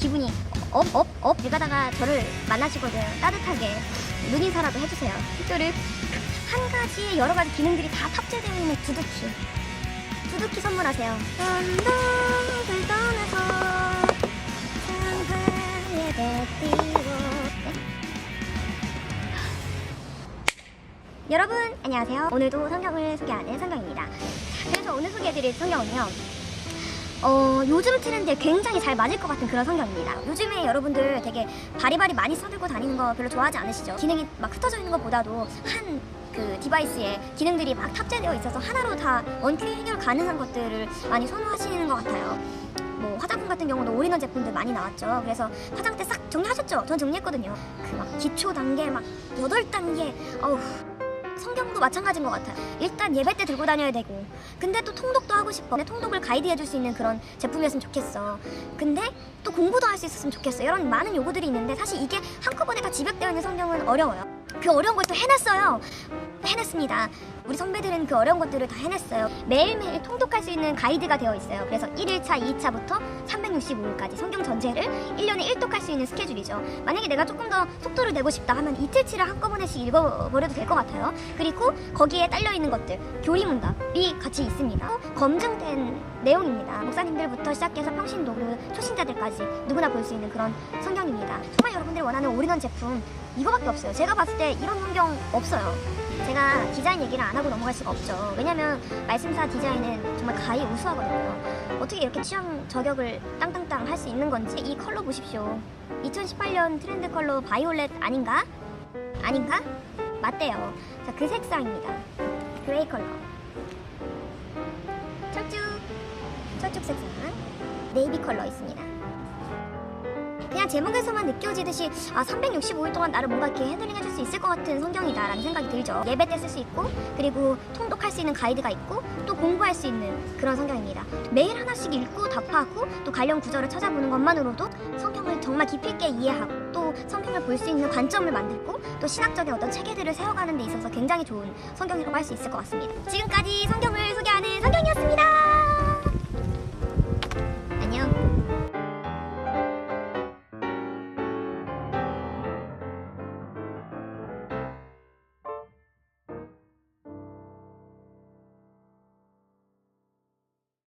기분이 업, 업, 업 일가다가 저를 만나시거든 따뜻하게 눈인사라도 해주세요. 특별히 한 가지에 여러 가지 기능들이 다 탑재되어 있는 두둑히 두둑히 선물하세요. 언덕을 떠나서 상하에 뱉기로 네? 여러분 안녕하세요. 오늘도 성경을 소개하는 성경입니다. 그래서 오늘 소개해드릴 성경은요. 어, 요즘 트렌드에 굉장히 잘 맞을 것 같은 그런 성경입니다. 요즘에 여러분들 되게 바리바리 많이 써들고 다니는 거 별로 좋아하지 않으시죠? 기능이 막 흩어져 있는 것보다도 한 그 디바이스에 기능들이 막 탑재되어 있어서 하나로 다 원큐 해결 가능한 것들을 많이 선호하시는 것 같아요. 뭐 화장품 같은 경우도 올인원 제품들 많이 나왔죠. 그래서 화장대 싹 정리하셨죠? 전 정리했거든요. 그 막 기초 단계 막 여덟 단계 어우 성경도 마찬가지인 것 같아요. 일단 예배 때 들고 다녀야 되고, 근데 또 통독도 하고 싶어. 근데 통독을 가이드해 줄 수 있는 그런 제품이었으면 좋겠어. 근데 또 공부도 할 수 있었으면 좋겠어. 이런 많은 요구들이 있는데 사실 이게 한꺼번에 다 집약되어 있는 성경은 어려워요. 그 어려운 걸 또 해냈어요. 해냈습니다. 우리 선배들은 그 어려운 것들을 다 해냈어요. 매일매일 통독할 수 있는 가이드가 되어 있어요. 그래서 1일차, 2차부터 365일까지 성경 전체를 1년에 1독할 수 있는 스케줄이죠. 만약에 내가 조금 더 속도를 내고 싶다 하면 이틀치를 한꺼번에씩 읽어버려도 될 것 같아요. 그리고 거기에 딸려 있는 것들, 교리문답이 같이 있습니다. 또 검증된 내용입니다. 목사님들부터 시작해서 평신도구, 초신자들까지 누구나 볼 수 있는 그런 성경입니다. 정말 여러분들이 원하는 올인원 제품 이거밖에 없어요. 제가 봤을 때 이런 성경 없어요. 제가 디자인 얘기를 안 하고 넘어갈 수가 없죠. 왜냐면 말씀사 디자인은 정말 가히 우수하거든요. 어떻게 이렇게 취향 저격을 땅땅땅 할 수 있는 건지 이 컬러 보십시오. 2018년 트렌드 컬러 바이올렛 아닌가? 아닌가? 맞대요. 자, 그 색상입니다. 그레이 컬러. 철쭉. 철쭉 색상. 네이비 컬러 있습니다. 제목에서만 느껴지듯이 아 365일 동안 나를 뭔가 이렇게 핸들링 해줄 수 있을 것 같은 성경이다라는 생각이 들죠. 예배 때 쓸 수 있고 그리고 통독할 수 있는 가이드가 있고 또 공부할 수 있는 그런 성경입니다. 매일 하나씩 읽고 답하고 또 관련 구절을 찾아보는 것만으로도 성경을 정말 깊이 있게 이해하고 또 성경을 볼 수 있는 관점을 만들고 또 신학적인 어떤 체계들을 세워가는 데 있어서 굉장히 좋은 성경이라고 할 수 있을 것 같습니다. 지금까지 성경을 소개하는 성경이었습니다.